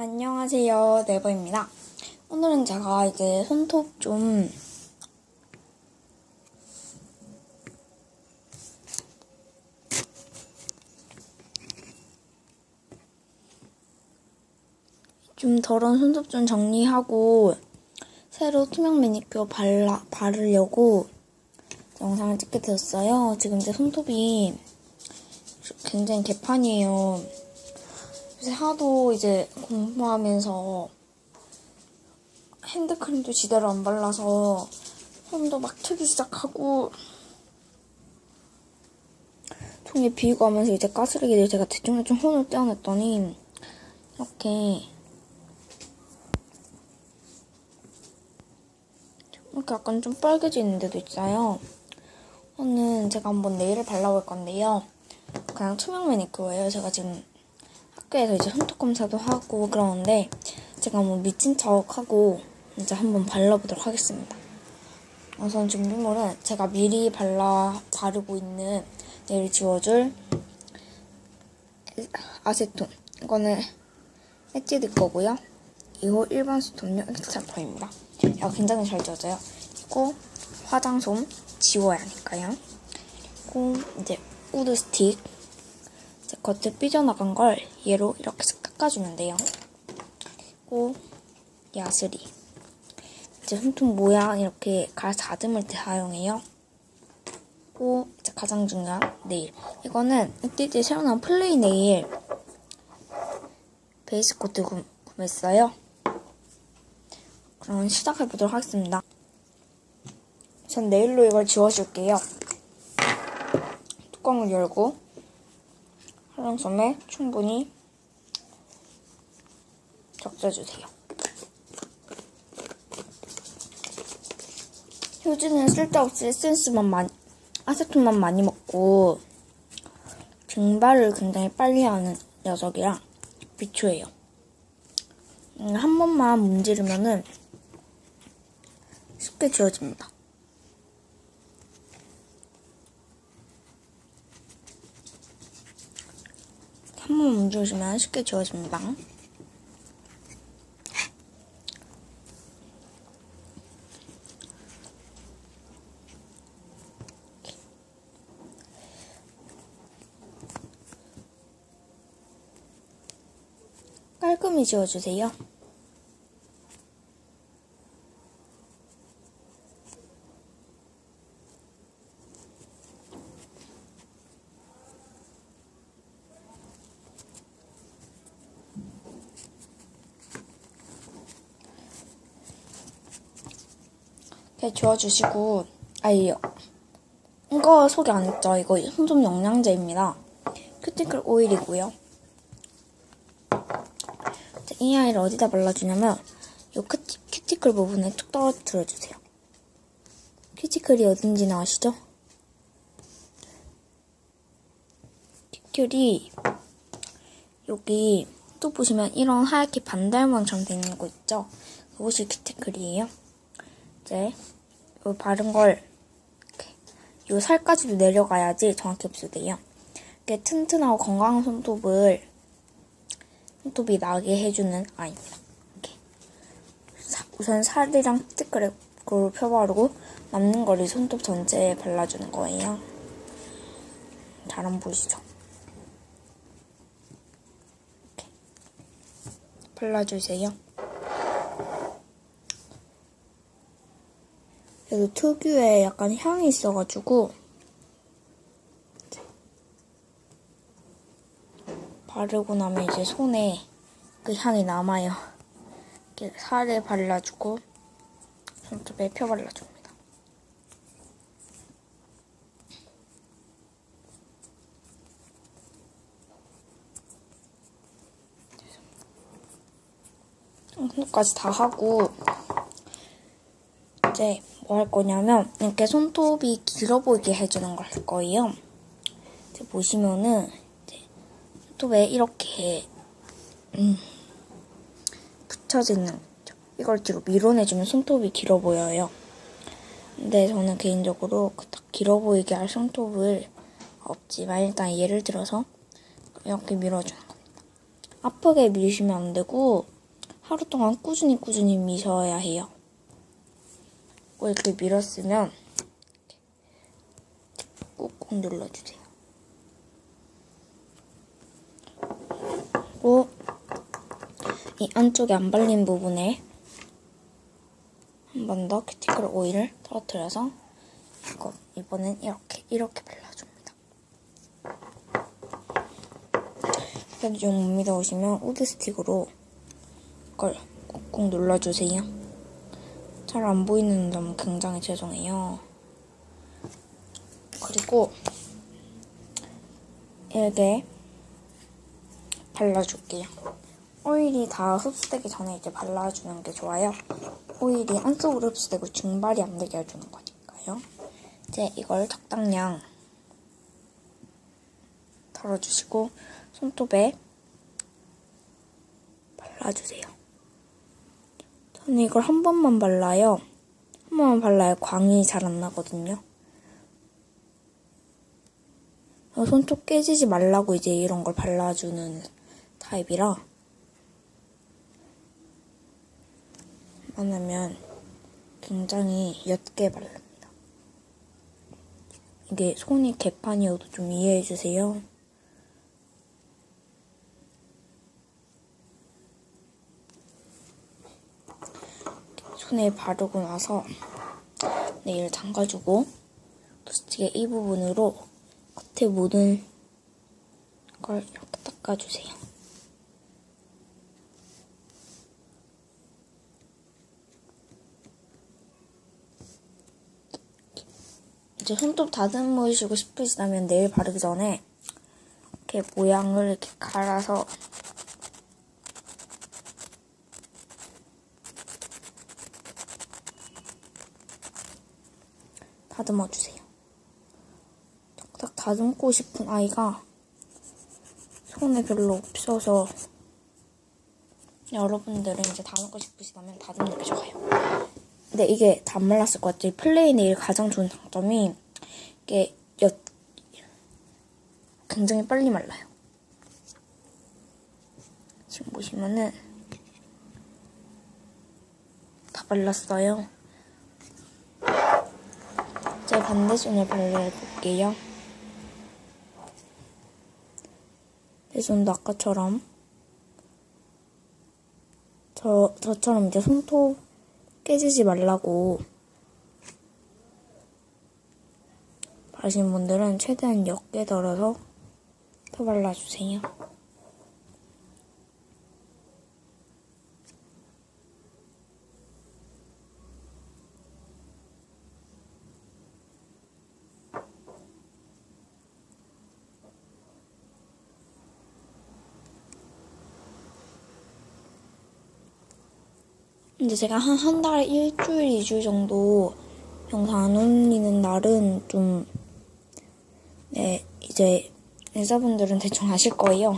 안녕하세요, 네버입니다. 오늘은 제가 이제 손톱 좀 좀 더러운 손톱 좀 정리하고 새로 투명 매니큐어 발라, 바르려고 영상을 찍게 되었어요. 지금 제 손톱이 굉장히 개판이에요. 하도 이제 공부하면서 핸드크림도 제대로 안 발라서 손도 막 트기 시작하고 종이 비우고 하면서 이제 가스레기를 제가 대충대충 손을 떼어냈더니 이렇게 이렇게 약간 좀 빨개지는 데도 있어요. 오늘 제가 한번 네일을 발라볼 건데요. 그냥 투명 매니큐어예요. 제가 지금 학교에서 이제 손톱 검사도 하고 그러는데 제가 뭐 미친 척하고 이제 한번 발라보도록 하겠습니다. 우선 준비물은 제가 미리 발라 바르고 있는 네일 지워줄 아세톤 이거는 엣지드 거고요. 이거 일반 스톤요 엑스트라퍼입니다. 이거 굉장히 잘 지워져요. 그리고 화장솜 지워야 하니까요. 그리고 이제 우드 스틱 겉에 삐져나간 걸 얘로 이렇게 쓱 깎아주면 돼요. 그리고 야스리 이제 손톱 모양 이렇게 갈 다듬을 때 사용해요. 그리고 이제 가장 중요한 네일 이거는 이띠띠 새로 나온 플레이 네일 베이스 코트 구, 구매했어요. 그럼 시작해 보도록 하겠습니다. 전 네일로 이걸 지워줄게요. 뚜껑을 열고 활용솜에 충분히 적셔주세요. 효주는 쓸데없이 에센스만 많이, 아세톤만 많이 먹고 증발을 굉장히 빨리 하는 녀석이라 비추해요. 음, 한 번만 문지르면은 쉽게 지워집니다. 한 번만 문지르시면 쉽게 지워집니다. 깔끔히 지워주세요. 이렇게 지워주시고, 아이요. 이거 소개 안 했죠? 이거 손톱 영양제입니다. 큐티클 오일이고요. 이 아이를 어디다 발라주냐면 이 큐티, 큐티클 부분에 툭 떨어뜨려주세요. 큐티클이 어딘지는 아시죠? 큐티클이 여기 또 보시면 이런 하얗게 반달몬처럼 되어 있는 거 있죠? 그것이 큐티클이에요. 이제 이 바른 걸이 살까지도 내려가야지 정확히 흡수돼요. 이렇게 튼튼하고 건강한 손톱을 손톱이 나게 해주는 아이입니다. 이렇게. 우선 살이랑 스티커를 펴바르고 남는 거를 손톱 전체에 발라주는 거예요. 잘 안 보이시죠? 이렇게 발라주세요. 그래도 특유의 약간 향이 있어가지고 바르고 나면 이제 손에 그 향이 남아요. 이렇게 살에 발라주고 손톱에 펴 발라줍니다. 손톱까지 다 하고 이제 뭐 할 거냐면 이렇게 손톱이 길어 보이게 해주는 걸 할 거예요. 보시면은 손톱에 이렇게 음, 붙여지는 이걸 뒤로 밀어내주면 손톱이 길어 보여요. 근데 저는 개인적으로 딱 길어 보이게 할 손톱을 없지만 일단 예를 들어서 이렇게 밀어주는 겁니다. 아프게 미시면 안 되고 하루 동안 꾸준히 꾸준히 미셔야 해요. 꼭 이렇게 밀었으면 꾹꾹 눌러주세요. 그리고 이 안쪽에 안 발린 부분에 한 번 더 큐티클 오일을 떨어뜨려서 이거 이번엔 이렇게 이렇게 발라줍니다. 그래도 좀 못 믿어오시면 우드 스틱으로 이걸 꾹꾹 눌러주세요. 잘 안 보이는 점 굉장히 죄송해요. 그리고 이렇게 발라줄게요. 오일이 다 흡수되기 전에 이제 발라주는 게 좋아요. 오일이 안쪽으로 흡수되고 증발이 안 되게 해주는 거니까요. 이제 이걸 적당량 덜어주시고 손톱에 발라주세요. 저는 이걸 한 번만 발라요. 한 번만 발라야 광이 잘 안 나거든요. 손톱 깨지지 말라고 이제 이런 걸 발라주는 타입이라 안 하면 굉장히 옅게 바릅니다. 이게 손이 개판이어도 좀 이해해 주세요. 손에 바르고 나서 네일 담가주고 도스틱의 이 부분으로 겉에 묻은 걸 이렇게 닦아주세요. 이제 손톱 다듬으시고 싶으시다면 내일 바르기 전에 이렇게 모양을 이렇게 갈아서 다듬어 주세요. 딱 다듬고 싶은 아이가 손에 별로 없어서 여러분들은 이제 다듬고 싶으시다면 다듬는 게 좋아요. 근데 이게 다 안 말랐을 것 같아요. 플레이 네일 가장 좋은 장점이 이게 엿 굉장히 빨리 말라요. 지금 보시면은 다 발랐어요. 이제 반대손을 발라볼게요. 내 손도 아까처럼 저, 저처럼 이제 손톱 깨지지 말라고 바르신 분들은 최대한 옅게 덜어서 더 발라주세요. 이제 제가 한, 한 달에 일주일, 이주일 정도 영상 안 올리는 날은 좀, 네, 이제, 여자분들은 대충 아실 거예요.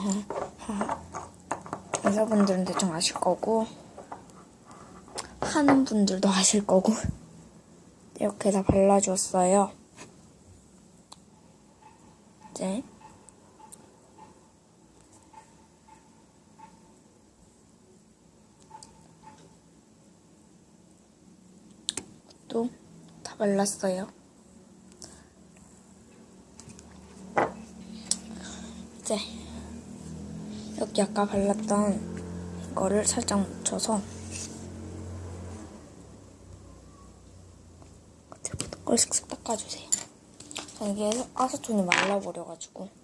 여자분들은 대충 아실 거고, 하는 분들도 아실 거고, 이렇게 다 발라주었어요. 이제, 또다 발랐어요. 이제 여기 아까 발랐던 이거를 살짝 묻혀서 걸 슥슥 닦아주세요. 저 이게 아세톤이 말라버려가지고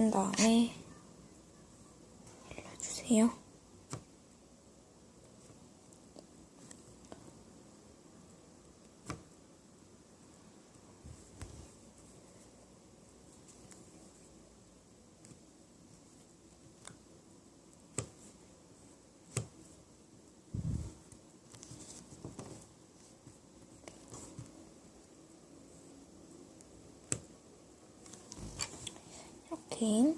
찐 다음에 발라주세요. 이렇게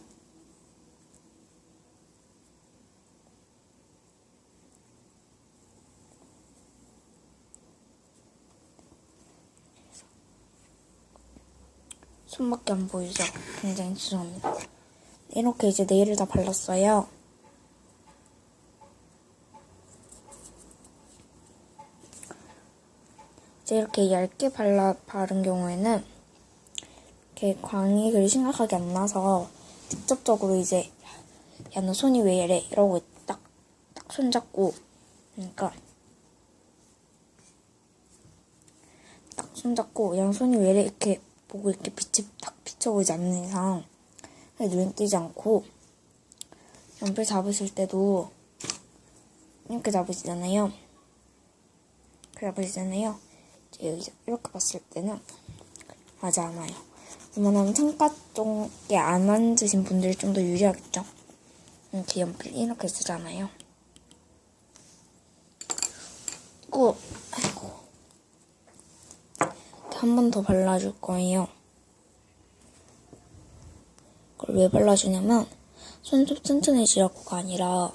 손밖에 안 보이죠? 굉장히 죄송합니다. 이렇게 이제 네일을 다 발랐어요. 이제 이렇게 얇게 발라 바른 경우에는 이렇게 광익을 심각하게 안 나서 직접적으로 이제 야 너 손이 왜 이래 이러고 딱 딱 손잡고 그러니까 딱 손잡고 양손이 왜 이래 이렇게 보고 이렇게 빛이 딱 비춰보지 않는 이상 눈에 띄지 않고 연필 잡으실 때도 이렇게 잡으시잖아요. 이렇게 잡으시잖아요. 이제 여기 이렇게 봤을 때는 맞지 않아요. 왜냐면 창가 쪽에 안 앉으신 분들이 좀 더 유리하겠죠. 이렇게 연필 이렇게 쓰잖아요. 그리고 아이고 한 번 더 발라줄 거예요. 그걸 왜 발라주냐면 손톱 튼튼해지라고가 아니라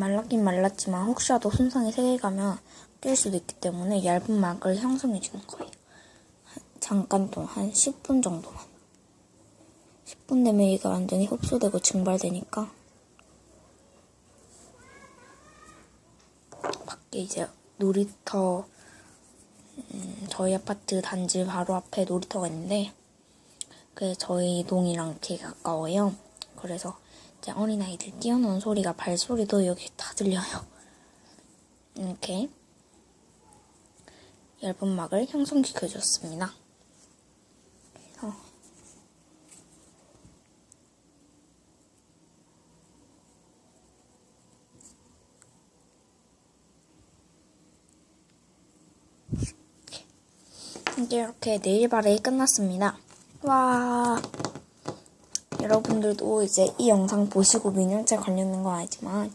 말랐긴 말랐지만 혹시라도 손상이 세게 가면 낄 수도 있기 때문에 얇은 막을 형성해 주는 거예요. 한- 잠깐 동안 한 10분 정도만. 10분 되면 이가 완전히 흡수되고 증발되니까 밖에 이제 놀이터 음, 저희 아파트 단지 바로 앞에 놀이터가 있는데 그 저희 동이랑 되게 가까워요. 그래서 이제 어린아이들 뛰어노는 소리가 발소리도 여기 다 들려요. 이렇게 얇은 막을 형성시켜 줬습니다. 그래서 이제 이렇게 네일 바르기 끝났습니다. 와. 여러분들도 이제 이 영상 보시고 민영체 관련된 건 아니지만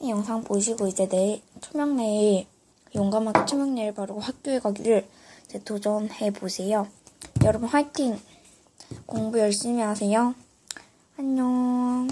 이 영상 보시고 이제 내일 투명 네일 용감하게 투명 네일 바르고 학교에 가기를 이제 도전해 보세요. 여러분 화이팅! 공부 열심히 하세요. 안녕.